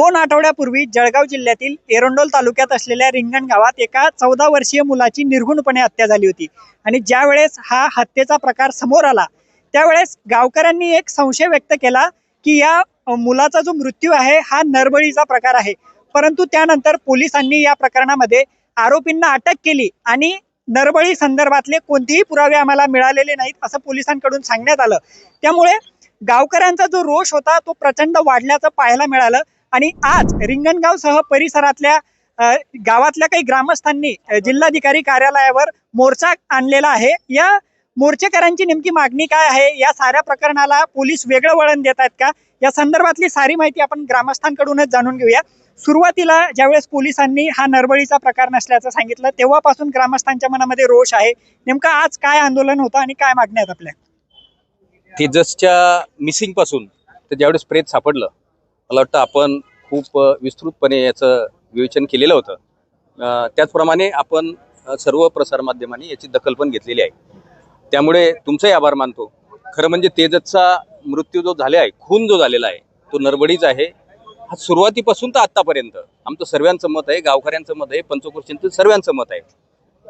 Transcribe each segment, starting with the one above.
दोन आठवड्यापूर्वी जळगाव जिल्ह्यातील एरंडोल तालुक्यात असलेल्या रिंगण गावात एका चौदा वर्षीय मुलाची निर्घुणपणे हत्या झाली होती. आणि ज्यावेळेस हा हत्येचा प्रकार समोर आला त्यावेळेस गावकऱ्यांनी एक संशय व्यक्त केला की या मुलाचा जो मृत्यू आहे हा नरबळीचा प्रकार आहे. परंतु त्यानंतर पोलिसांनी या प्रकरणामध्ये आरोपींना अटक केली आणि नरबळी संदर्भातले कोणतेही पुरावे आम्हाला मिळालेले नाहीत असं पोलिसांकडून सांगण्यात आलं. त्यामुळे गावकऱ्यांचा जो रोष होता तो प्रचंड वाढल्याचं पाहायला मिळालं. आणि आज रिंगणगावसह परिसरातल्या गावातल्या काही ग्रामस्थांनी जिल्हाधिकारी कार्यालयावर मोर्चा आणलेला आहे. या मोर्चेकरांची नेमकी मागणी काय आहे? या साऱ्या प्रकरणाला पोलीस वेगळं वळण देत आहेत का? या संदर्भातली सारी माहिती आपण ग्रामस्थांकडूनच जाणून घेऊया. सुरुवातीला ज्यावेळेस पोलिसांनी हा नरबळीचा प्रकार नसल्याचं सांगितलं तेव्हापासून ग्रामस्थांच्या मनामध्ये रोष आहे. नेमकं आज काय आंदोलन होतं आणि काय मागण्या आहेत आपल्या? तेजसच्या मिसिंगपासून तर ज्यावेळेस प्रेत सापडलं मला वाटतं आपण खूप विस्तृतपणे याचं विवेचन केलेलं होतं. त्याचप्रमाणे आपण सर्व प्रसारमाध्यमांनी याची दखल पण घेतलेली आहे. त्यामुळे तुमचाही आभार मानतो. खरं म्हणजे तेजसचा मृत्यू जो झाला आहे खून जो झालेला आहे तो नरबडीच आहे. हा सुरुवातीपासून तर आत्तापर्यंत. आमचं सर्वांचं मत आहे गावकऱ्यांचं मत आहे पंचकृषींचं सर्वांचं मत आहे.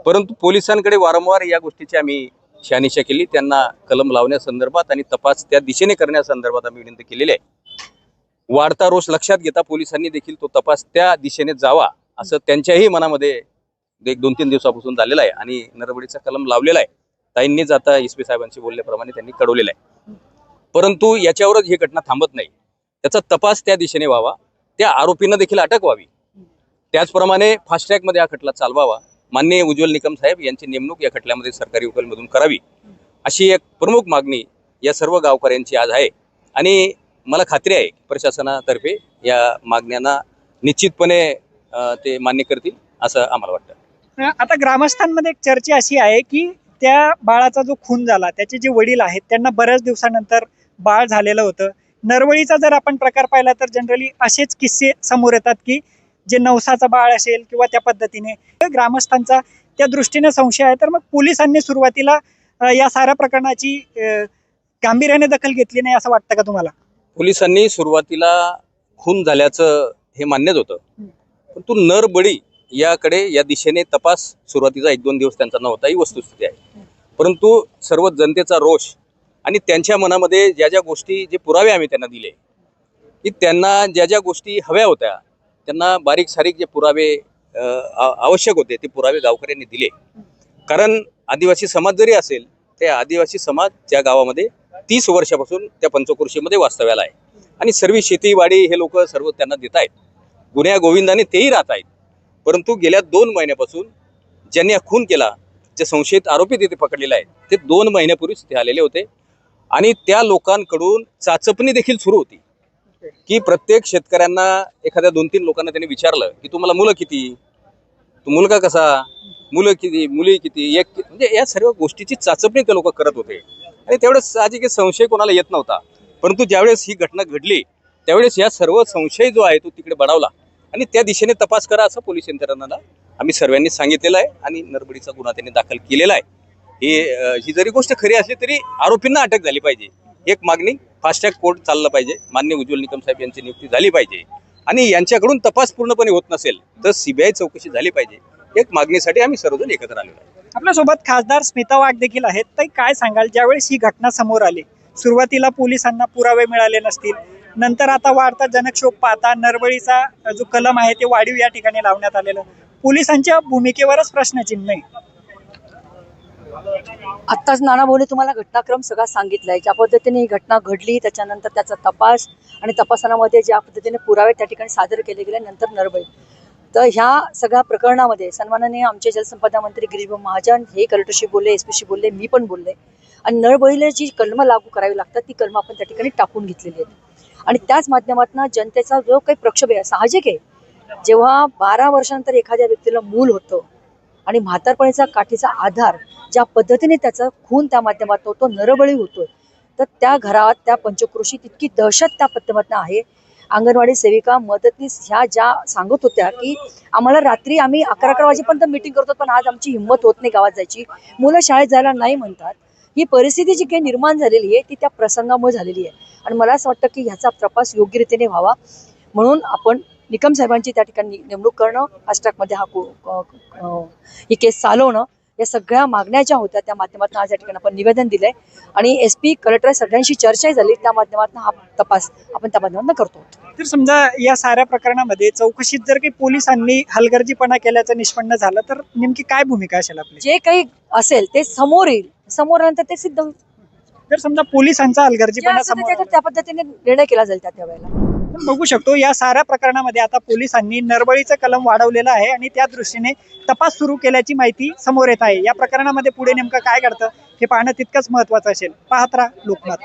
परंतु पोलिसांकडे वारंवार या गोष्टीची आम्ही शहानिशा केली. त्यांना कलम लावण्यासंदर्भात आणि तपास त्या दिशेने करण्यासंदर्भात आम्ही विनंती केलेली आहे. वाढता रोष लक्षात घेता पोलिसांनी देखील तो तपास त्या दिशेने जावा असं त्यांच्याही मनामध्ये एक दोन तीन दिवसापासून झालेला आहे आणि नरबडीचा कलम लावलेला आहे. ताईंनीच आता इसपी साहेबांशी बोलल्याप्रमाणे त्यांनी कळवलेलं आहे. परंतु याच्यावरच ही घटना थांबत नाही. त्याचा तपास त्या दिशेने व्हावा त्या आरोपींना देखील अटक व्हावी. त्याचप्रमाणे फास्ट हा खटला चालवावा माननीय उज्ज्वल निकम साहेब यांची नेमणूक या खटल्यामध्ये सरकारी वकीलमधून करावी. अशी एक प्रमुख मागणी या सर्व गावकऱ्यांची आज आहे. आणि मला खात्री आहे की प्रशासनातर्फे या मागण्यांना निश्चितपणे ते मान्य करतील असं आम्हाला वाटतं. आता ग्रामस्थांमध्ये एक चर्चा अशी आहे की त्या बाळाचा जो खून झाला त्याचे जे वडील आहेत त्यांना बऱ्याच दिवसानंतर बाळ झालेलं होतं. नरवळीचा जर आपण प्रकार पाहिला तर जनरली असेच किस्से समोर येतात की जे नवसाचा बाळ असेल किंवा त्या पद्धतीने. ग्रामस्थांचा त्या दृष्टीने संशय आहे. तर मग पोलिसांनी सुरुवातीला या साऱ्या प्रकरणाची गांभीर्याने दखल घेतली नाही असं वाटतं का तुम्हाला? पोलिसांनी सुरुवातीला खून झाल्याचं हे मान्यच होतं. परंतु नरबळी याकडे या दिशेने तपास सुरुवातीचा एक दोन दिवस त्यांचा नव्हता ही वस्तुस्थिती आहे. परंतु सर्व जनतेचा रोष आणि त्यांच्या मनामध्ये ज्या ज्या गोष्टी जे पुरावे आम्ही त्यांना दिले की त्यांना ज्या ज्या गोष्टी हव्या होत्या त्यांना बारीक सारीक जे पुरावे आवश्यक होते ते पुरावे गावकऱ्यांनी दिले. कारण आदिवासी समाज जरी असेल ते आदिवासी समाज त्या गावामध्ये तीस वर्षापासून त्या पंचकृषीमध्ये वास्तव्याला आहे. आणि सर्व शेतीवाडी हे लोक सर्व त्यांना देत आहेत. गुन्ह्या गोविंदाने तेही राहत आहेत. परंतु गेल्या दोन महिन्यापासून ज्यांनी खून केला जे संशयित आरोपी तिथे पकडलेले आहेत ते दोन महिन्यापूर्वीच ते आलेले होते. आणि त्या लोकांकडून चाचपणी देखील सुरू होती. की प्रत्येक शेतकऱ्यांना एखाद्या दोन तीन लोकांना त्यांनी विचारलं की तुम्हाला मुलं किती? तू मुलगा कसा? मुलं किती? मुली किती? एक म्हणजे या सर्व गोष्टीची चाचपणी ते लोक करत होते. आणि तेवढं साहजिक संशय कोणाला येत नव्हता. परंतु ज्यावेळेस ही घटना घडली त्यावेळेस या सर्व संशय जो आहे तो तिकडे बढावला आणि त्या दिशेने तपास करा असं पोलीस यंत्रणाला आम्ही सर्वांनी सांगितलेलं आहे आणि नरबडीचा गुन्हा त्यांनी दाखल केलेला आहे. हे ही जरी गोष्ट खरी असली तरी आरोपींना अटक झाली पाहिजे. एक मागणी फास्टॅग कोर्ट चाललं पाहिजे. मान्य उज्ज्वल निकम साहेब यांची नियुक्ती झाली पाहिजे. आणि यांच्याकडून तपास पूर्णपणे होत नसेल तर सीबीआय चौकशी झाली पाहिजे. एक मागणीसाठी आम्ही सर्वजण एकत्र आलेलो आहे आपल्यासोबत खासदार स्मिता वाघ देखील आहेत. तर काय सांगाल? ज्यावेळेस ही घटना समोर आली सुरुवातीला पोलिसांना पुरावे मिळाले नसतील नंतर आता वाढता जनक्षोभ पाहता नरबळीचा जो कलम आहे ते वाढीव या ठिकाणी लावण्यात आलेलं. पोलिसांच्या भूमिकेवरच प्रश्नचिन्ह आहे. आत्ताच नाना भाऊने तुम्हाला घटनाक्रम सगळा सांगितलाय. ज्या पद्धतीने ही घटना घडली त्याच्यानंतर त्याचा तपास आणि तपासनामध्ये ज्या पद्धतीने पुरावे त्या ठिकाणी सादर केले गेले नंतर नरबळी तर ह्या सगळ्या प्रकरणामध्ये सन्माननीय आमचे जलसंपदा मंत्री गिरीश महाजन हे कलेक्टरशी बोलले एस पीशी बोलले मी पण बोलले. आणि नरबळीला जी कलमं लागू करावी लागतात ती कलमं आपण त्या ठिकाणी टाकून घेतलेली आहेत. आणि त्याच माध्यमातून जनतेचा जो काही प्रक्षोभ आहे साहजिक आहे जेव्हा बारा वर्षानंतर एखाद्या व्यक्तीला मूल होतं आणि म्हातारपणीचा काठीचा आधार ज्या पद्धतीने त्याचा खून त्या माध्यमातून होतो नरबळी होतोय तर त्या घरात त्या पंचक्रोशी तितकी दहशत त्या माध्यमातून आहे. अंगणवाडी सेविका मदतनीस ह्या ज्या सांगत होत्या की आम्हाला रात्री आम्ही अकरा अकरा वाजेपर्यंत मीटिंग करतो पण आज आमची हिंमत होत नाही गावात जायची. मुलं शाळेत जायला नाही म्हणतात. ही परिस्थिती जी काही निर्माण झालेली आहे ती त्या प्रसंगामुळे झालेली आहे. आणि मला असं वाटतं की ह्याचा तपास योग्य रीतीने व्हावा. म्हणून आपण निकम साहेबांची त्या ठिकाणी नेमणूक करणं फास्ट्रॅकमध्ये हा ही केस चालवणं या सगळ्या मागण्या ज्या होत्या त्या माध्यमातून आज या ठिकाणी आपण निवेदन दिलंय. आणि एस पी कलेक्टर सगळ्यांशी चर्चाही झाली. त्या माध्यमातून हा तपास आपण त्या माध्यमातून करतो. तर समजा या साऱ्या प्रकरणामध्ये चौकशीत जर काही पोलिसांनी हलगर्जीपणा केल्याचं निष्पन्न झालं तर नेमकी काय भूमिका असेल आपली? जे काही असेल ते समोर येईल. समोर आल्यानंतर ते सिद्ध होईल. तर समजा पोलिसांचा हलगर्जीपणा समोर त्या पद्धतीने निर्णय केला जाईल त्या त्यावेळेला आपण बघू शकतो या साऱ्या प्रकरणामध्ये आता पोलिसांनी नरबळीचं कलम वाढवलेलं आहे आणि त्या दृष्टीने तपास सुरू केल्याची माहिती समोर येत आहे. या प्रकरणामध्ये पुढे नेमकं काय घडतं हे पाहणं तितकंच महत्वाचं असेल. पाहत राहा लोकमत